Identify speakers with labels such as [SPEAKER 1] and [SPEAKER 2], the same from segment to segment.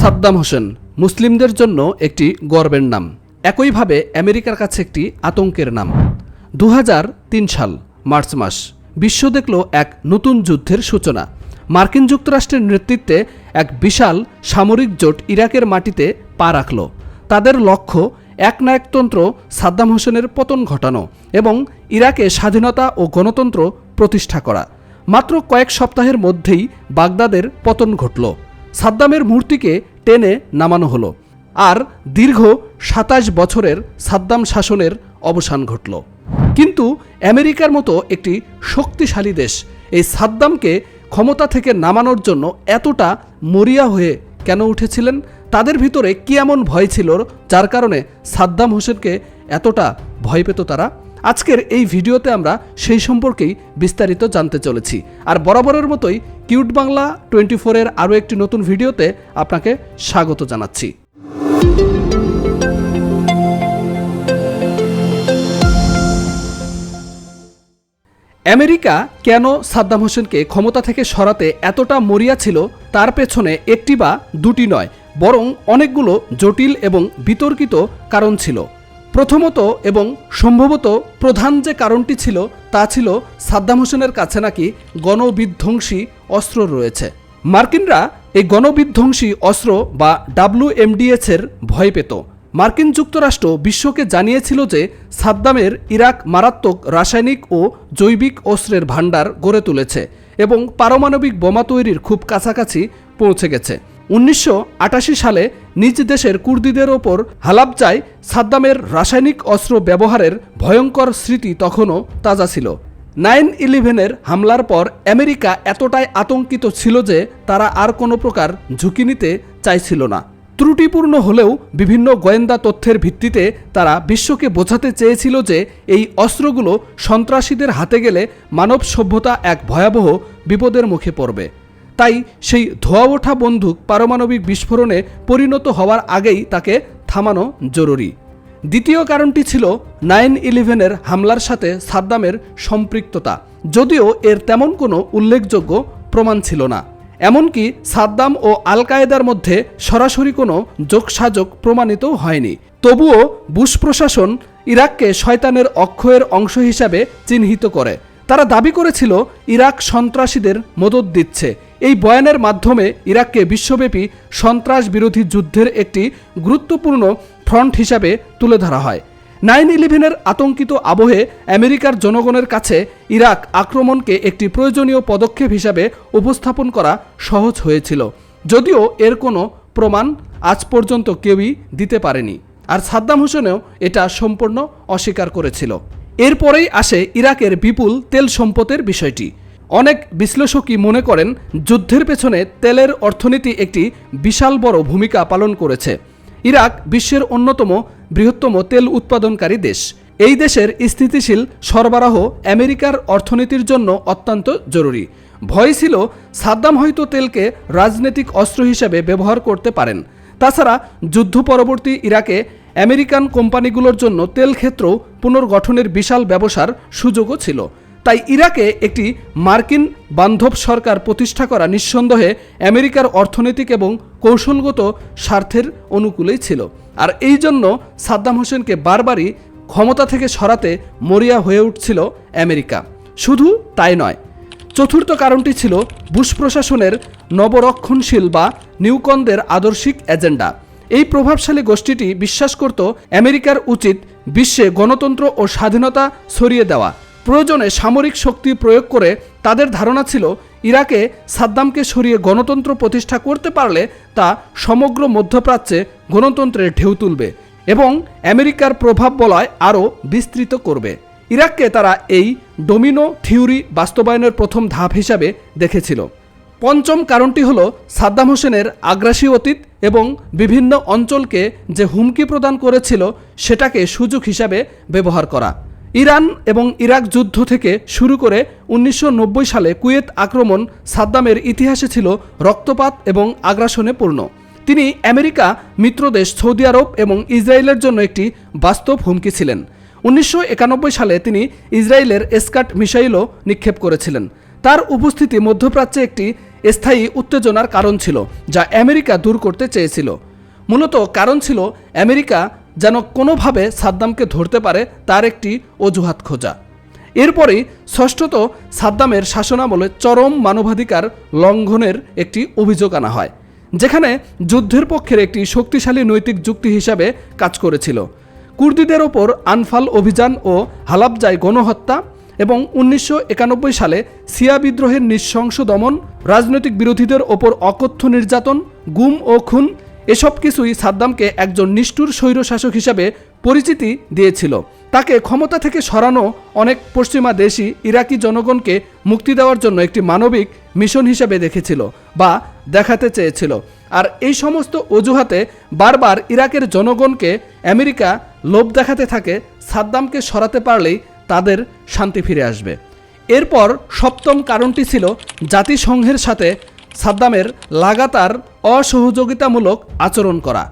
[SPEAKER 1] সাদ্দাম হোসেন, মুসলিমদের জন্য একটি গর্বের নাম। একইভাবে আমেরিকার কাছে একটি আতঙ্কের নাম। দু হাজার তিন সাল, মার্চ মাস, বিশ্ব দেখল এক নতুন যুদ্ধের সূচনা। মার্কিন যুক্তরাষ্ট্রের নেতৃত্বে এক বিশাল সামরিক জোট ইরাকের মাটিতে পা রাখল। তাদের লক্ষ্য একনায়কতন্ত্র সাদ্দাম হোসেনের পতন ঘটানো এবং ইরাকে স্বাধীনতা ও গণতন্ত্র প্রতিষ্ঠা করা। মাত্র কয়েক সপ্তাহের মধ্যেই বাগদাদের পতন ঘটল। সাদ্দামের মূর্তিকে টেনে নামানো হলো। আর দীর্ঘ সাতাশ বছরের সাদ্দাম শাসনের অবসান ঘটল। কিন্তু আমেরিকার মতো একটি শক্তিশালী দেশ এই সাদ্দামকে ক্ষমতা থেকে নামানোর জন্য এতটা মরিয়া হয়ে কেন উঠেছিলেন? তাদের ভিতরে কি এমন ভয় ছিল, যার কারণে সাদ্দাম হোসেনকে এতটা ভয় পেত তারা? আজকের এই ভিডিওতে আমরা সেই সম্পর্কেই বিস্তারিত জানতে চলেছি। আর বরাবরের মতোই কিউট বাংলা টোয়েন্টি ফোরের আরও একটি নতুন ভিডিওতে আপনাকে স্বাগত জানাচ্ছি। আমেরিকা কেন সাদ্দাম হোসেনকে ক্ষমতা থেকে সরাতে এতটা মরিয়া ছিল, তার পেছনে একটি বা দুটি নয়, বরং অনেকগুলো জটিল এবং বিতর্কিত কারণ ছিল। প্রথমত এবং সম্ভবত প্রধান যে কারণটি ছিল তা ছিল সাদ্দাম হোসেনের কাছে নাকি গণবিধ্বংসী অস্ত্র রয়েছে। মার্কিনরা এই গণবিধ্বংসী অস্ত্র বা ডাব্লিউএমডিএস এর ভয় পেত। মার্কিন যুক্তরাষ্ট্র বিশ্বকে জানিয়েছিল যে সাদ্দামের ইরাক মারাত্মক রাসায়নিক ও জৈবিক অস্ত্রের ভাণ্ডার গড়ে তুলেছে এবং পারমাণবিক বোমা তৈরির খুব কাছাকাছি পৌঁছে গেছে। উনিশশো আটাশি সালে নিজ দেশের কুর্দিদের ওপর হালাবজায় সাদ্দামের রাসায়নিক অস্ত্র ব্যবহারের ভয়ঙ্কর স্মৃতি তখনও তাজা ছিল। নাইন ইলেভেনের হামলার পর আমেরিকা এতটাই আতঙ্কিত ছিল যে তারা আর কোনো প্রকার ঝুঁকি নিতে চাইছিল না। ত্রুটিপূর্ণ হলেও বিভিন্ন গোয়েন্দা তথ্যের ভিত্তিতে তারা বিশ্বকে বোঝাতে চেয়েছিল যে এই অস্ত্রগুলো সন্ত্রাসীদের হাতে গেলে মানব সভ্যতা এক ভয়াবহ বিপদের মুখে পড়বে। তাই সেই ধোয়া ওঠা বন্দুক পারমাণবিক বিস্ফোরণে পরিণত হওয়ার আগেই তাকে থামানো জরুরি। দ্বিতীয় কারণটি ছিল নাইন ইলেভেনের হামলার সাথে সাদ্দামের সম্পৃক্ততা, যদিও এর তেমন কোনো উল্লেখযোগ্য প্রমাণ ছিল না। এমনকি সাদ্দাম ও আল কায়েদার মধ্যে সরাসরি কোনো যোগসাযোগ প্রমাণিত হয়নি। তবুও বুশ প্রশাসন ইরাককে শয়তানের অক্ষয়ের অংশ হিসাবে চিহ্নিত করে। তারা দাবি করেছিল, ইরাক সন্ত্রাসীদের মদত দিচ্ছে। এই বয়ানের মাধ্যমে ইরাককে বিশ্বব্যাপী সন্ত্রাস বিরোধী যুদ্ধের একটি গুরুত্বপূর্ণ ফ্রন্ট হিসাবে তুলে ধরা হয়। নাইন ইলেভেনের আতঙ্কিত আবহে আমেরিকার জনগণের কাছে ইরাক আক্রমণকে একটি প্রয়োজনীয় পদক্ষেপ হিসাবে উপস্থাপন করা সহজ হয়েছিল। যদিও এর কোনো প্রমাণ আজ পর্যন্ত কেউই দিতে পারেনি। আর সাদ্দাম হোসেনও এটা সম্পূর্ণ অস্বীকার করেছিল। এরপরেই আসে ইরাকের বিপুল তেল সম্পদের বিষয়টি। অনেক বিশ্লেষকই মনে করেন, যুদ্ধের পেছনে তেলের অর্থনীতি একটি বিশাল বড় ভূমিকা পালন করেছে। ইরাক বিশ্বের অন্যতম বৃহত্তম তেল উৎপাদনকারী দেশ। এই দেশের স্থিতিশীল সরবরাহ আমেরিকার অর্থনীতির জন্য অত্যন্ত জরুরি। ভয় ছিল সাদ্দাম হয়তো তেলকে রাজনৈতিক অস্ত্র হিসেবে ব্যবহার করতে পারেন। তাছাড়া যুদ্ধ পরবর্তী ইরাকে আমেরিকান কোম্পানিগুলোর জন্য তেল ক্ষেত্র পুনর্গঠনের বিশাল ব্যবসার সুযোগও ছিল। তাই ইরাকে একটি মার্কিন বান্ধব সরকার প্রতিষ্ঠা করা নিঃসন্দেহে আমেরিকার অর্থনৈতিক এবং কৌশলগত স্বার্থের অনুকূলেই ছিল। আর এই জন্য সাদ্দাম হোসেনকে বারবারই ক্ষমতা থেকে সরাতে মরিয়া হয়ে উঠছিল আমেরিকা। শুধু তাই নয়, চতুর্থ কারণটি ছিল বুশ প্রশাসনের নবরক্ষণশীল বা নিউকনদের আদর্শিক এজেন্ডা। এই প্রভাবশালী গোষ্ঠীটি বিশ্বাস করত আমেরিকার উচিত বিশ্বে গণতন্ত্র ও স্বাধীনতা ছড়িয়ে দেওয়া। প্রয়োজনে সামরিক শক্তি প্রয়োগ করে তাদের ধারণা ছিল, ইরাকে সাদ্দামকে সরিয়ে গণতন্ত্র প্রতিষ্ঠা করতে পারলে তা সমগ্র মধ্যপ্রাচ্যে গণতন্ত্রের ঢেউ তুলবে এবং আমেরিকার প্রভাব বলয় আরও বিস্তৃত করবে। ইরাককে তারা এই ডোমিনো থিওরি বাস্তবায়নের প্রথম ধাপ হিসাবে দেখেছিল। পঞ্চম কারণটি হল সাদ্দাম হোসেনের আগ্রাসী অতীত এবং বিভিন্ন অঞ্চলকে যে হুমকি প্রদান করেছিল সেটাকে সুযোগ হিসাবে ব্যবহার করা। ইরান এবং ইরাক যুদ্ধ থেকে শুরু করে উনিশশো নব্বই সালে কুয়েত আক্রমণ সাদ্দামের ইতিহাসে ছিল রক্তপাত এবং আগ্রাসনে পূর্ণ। তিনি আমেরিকা, মিত্রদেশ, সৌদি আরব এবং ইসরায়েলের জন্য একটি বাস্তব হুমকি ছিলেন। উনিশশো একানব্বই সালে তিনি ইসরায়েলের এসকাট মিসাইলও নিক্ষেপ করেছিলেন। তার উপস্থিতি মধ্যপ্রাচ্যে একটি স্থায়ী উত্তেজনার কারণ ছিল, যা আমেরিকা দূর করতে চেয়েছিল। মূলত কারণ ছিল, আমেরিকা যেন কোনোভাবে সাদ্দামকে ধরতে পারে তার একটি অজুহাত খোঁজা। এরপরেই ষষ্ঠত সাদ্দামের শাসনামলে চরম মানবাধিকার লঙ্ঘনের একটি অভিযোগ আনা হয়, যেখানে যুদ্ধের পক্ষের একটি শক্তিশালী নৈতিক যুক্তি হিসাবে কাজ করেছিল। কুর্দিদের ওপর আনফাল অভিযান ও হালাবজাই গণহত্যা এবং উনিশশো একানব্বই সালে সিয়া বিদ্রোহের নৃশংস দমন, রাজনৈতিক বিরোধীদের ওপর অকথ্য নির্যাতন, গুম ও খুন, এসব কিছুই সাদ্দামকে একজন নিষ্ঠুর স্বৈরশাসক হিসাবে পরিচিতি দিয়েছিল। তাকে ক্ষমতা থেকে সরানো অনেক পশ্চিমা দেশই ইরাকি জনগণকে মুক্তি দেওয়ার জন্য একটি মানবিক মিশন হিসেবে দেখেছিল বা দেখাতে চেয়েছিল। আর এই সমস্ত অজুহাতে বারবার ইরাকের জনগণকে আমেরিকা লোভ দেখাতে থাকে, সাদ্দামকে সরাতে পারলেই তাদের শান্তি ফিরে আসবে। এরপর সপ্তম কারণটি ছিল জাতিসংঘের সাথে সাদ্দামের লাগাতার অসহযোগিতামূলক আচরণ করা।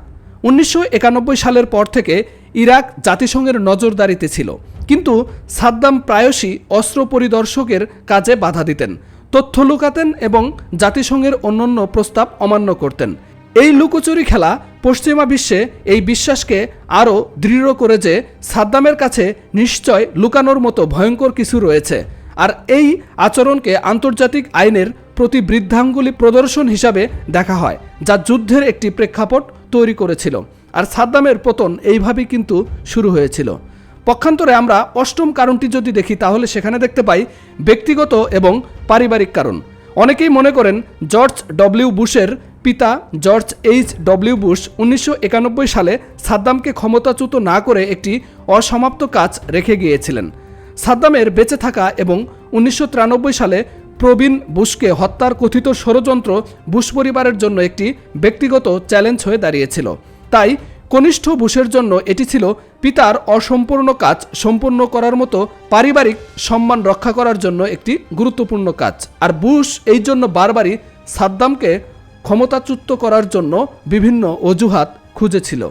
[SPEAKER 1] উনিশশো একানব্বই সালের পর থেকে ইরাক জাতিসংঘের নজরদারিতে ছিল। কিন্তু সাদ্দাম প্রায়শই অস্ত্র পরিদর্শকের কাজে বাধা দিতেন, তথ্য লুকাতেন এবং জাতিসংঘের অন্যান্য প্রস্তাব অমান্য করতেন। এই লুকোচুরি খেলা পশ্চিমা বিশ্বে এই বিশ্বাসকে আরও দৃঢ় করে যে সাদ্দামের কাছে নিশ্চয় লুকানোর মতো ভয়ঙ্কর কিছু রয়েছে। আর এই আচরণকে আন্তর্জাতিক আইনের প্রতি বৃদ্ধাঙ্গুলি প্রদর্শন হিসাবে দেখা হয়, যা যুদ্ধের একটি প্রেক্ষাপট তৈরি করেছিল। আর সাদ্দামের পতন এইভাবেই কিন্তু শুরু হয়েছিল। পক্ষান্তরে আমরা অষ্টম কারণটি যদি দেখি, তাহলে সেখানে দেখতে পাই ব্যক্তিগত এবং পারিবারিক কারণ। অনেকেই মনে করেন, জর্জ ডব্লিউ বুশের পিতা জর্জ এইচ ডব্লিউ বুশ উনিশশো একানব্বই সালে সাদ্দামকে ক্ষমতাচ্যুত না করে একটি অসমাপ্ত কাজ রেখে গিয়েছিলেন। সাদ্দামের বেঁচে থাকা এবং উনিশশো তিরানব্বই সালে প্রবীণ বুশকে হত্যার কথিত ষড়যন্ত্র বুশ পরিবারের জন্য একটি ব্যক্তিগত চ্যালেঞ্জ হয়ে দাঁড়িয়েছিল। তাই কনিষ্ঠ বুশের জন্য এটি ছিল পিতার অসম্পূর্ণ কাজ সম্পূর্ণ করার মতো পারিবারিক সম্মান রক্ষা করার জন্য একটি গুরুত্বপূর্ণ কাজ। আর বুশ এই জন্য বারবারই সাদ্দামকে ক্ষমতাচ্যুত করার জন্য বিভিন্ন অজুহাত খুঁজেছিল।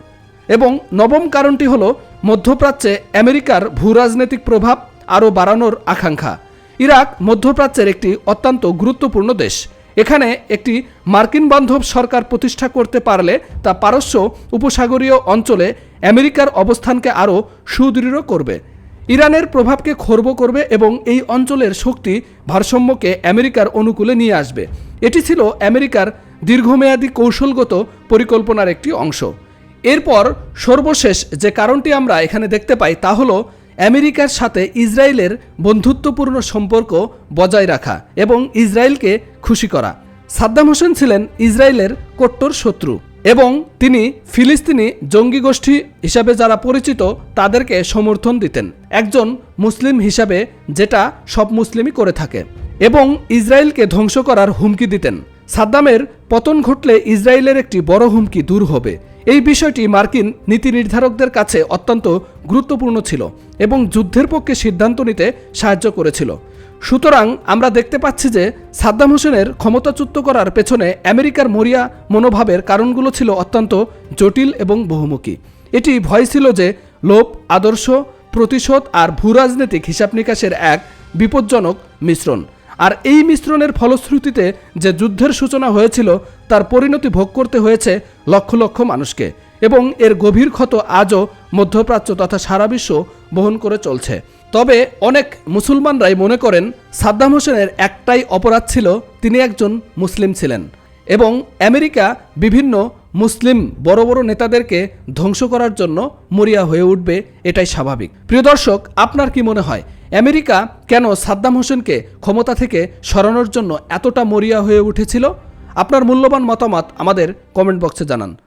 [SPEAKER 1] এবং নবম কারণটি হল, মধ্যপ্রাচ্যে আমেরিকার ভূরাজনৈতিক প্রভাব আরও বাড়ানোর আকাঙ্ক্ষা। ইরাক মধ্যপ্রাচ্যের একটি অত্যন্ত গুরুত্বপূর্ণ দেশ। এখানে একটি মার্কিন বান্ধব সরকার প্রতিষ্ঠা করতে পারলে তা পারস্য উপসাগরীয় অঞ্চলে আমেরিকার অবস্থানকে আরও সুদৃঢ় করবে। ইরানের প্রভাবকে খর্ব করবে এবং এই অঞ্চলের শক্তি ভারসাম্যকে আমেরিকার অনুকূলে নিয়ে আসবে। এটি ছিল আমেরিকার দীর্ঘমেয়াদী কৌশলগত পরিকল্পনার একটি অংশ। এরপর সর্বশেষ যে কারণটি আমরা এখানে দেখতে পাই তা হলো আমেরিকার সাথে ইসরায়েলের বন্ধুত্বপূর্ণ সম্পর্ক বজায় রাখা এবং ইসরায়েলকে খুশি করা। সাদ্দাম হোসেন ছিলেন ইসরায়েলের কট্টর শত্রু এবং তিনি ফিলিস্তিনি জঙ্গি গোষ্ঠী হিসাবে যারা পরিচিত তাদেরকে সমর্থন দিতেন। একজন মুসলিম হিসাবে যেটা সব মুসলিমই করে থাকে এবং ইসরায়েলকে ধ্বংস করার হুমকি দিতেন। সাদ্দামের পতন ঘটলে ইসরায়েলের একটি বড় হুমকি দূর হবে। এই বিষয়টি মার্কিন নীতি নির্ধারকদের কাছে অত্যন্ত গুরুত্বপূর্ণ ছিল এবং যুদ্ধের পক্ষে সিদ্ধান্ত নিতে সাহায্য করেছিল। সুতরাং আমরা দেখতে পাচ্ছি যে সাদ্দাম হোসেনের ক্ষমতাচ্যুত করার পেছনে আমেরিকার মরিয়া মনোভাবের কারণগুলো ছিল অত্যন্ত জটিল এবং বহুমুখী। এটি ভয় ছিল যে লোভ, আদর্শ, প্রতিশোধ আর ভূরাজনৈতিক হিসাব নিকাশের এক বিপজ্জনক মিশ্রণ। আর এই মিশ্রণের ফলশ্রুতিতে যে যুদ্ধের সূচনা হয়েছিল, তার পরিণতি ভোগ করতে হয়েছে লক্ষ লক্ষ মানুষকে এবং এর গভীর ক্ষত আজও মধ্যপ্রাচ্য তথা সারা বিশ্ব বহন করে চলছে। তবে অনেক মুসলমানরাই মনে করেন, সাদ্দাম হোসেনের একটাই অপরাধ ছিল তিনি একজন মুসলিম ছিলেন এবং আমেরিকা বিভিন্ন মুসলিম বড় বড় নেতাদেরকে ধ্বংস করার জন্য মরিয়া হয়ে উঠবে, এটাই স্বাভাবিক। প্রিয় দর্শক, আপনার কি মনে হয় আমেরিকা কেন সাদ্দাম হোসেনকে ক্ষমতা থেকে সরানোর জন্য এতটা মরিয়া হয়ে উঠেছিল? আপনার মূল্যবান মতামত আমাদের কমেন্ট বক্সে জানান।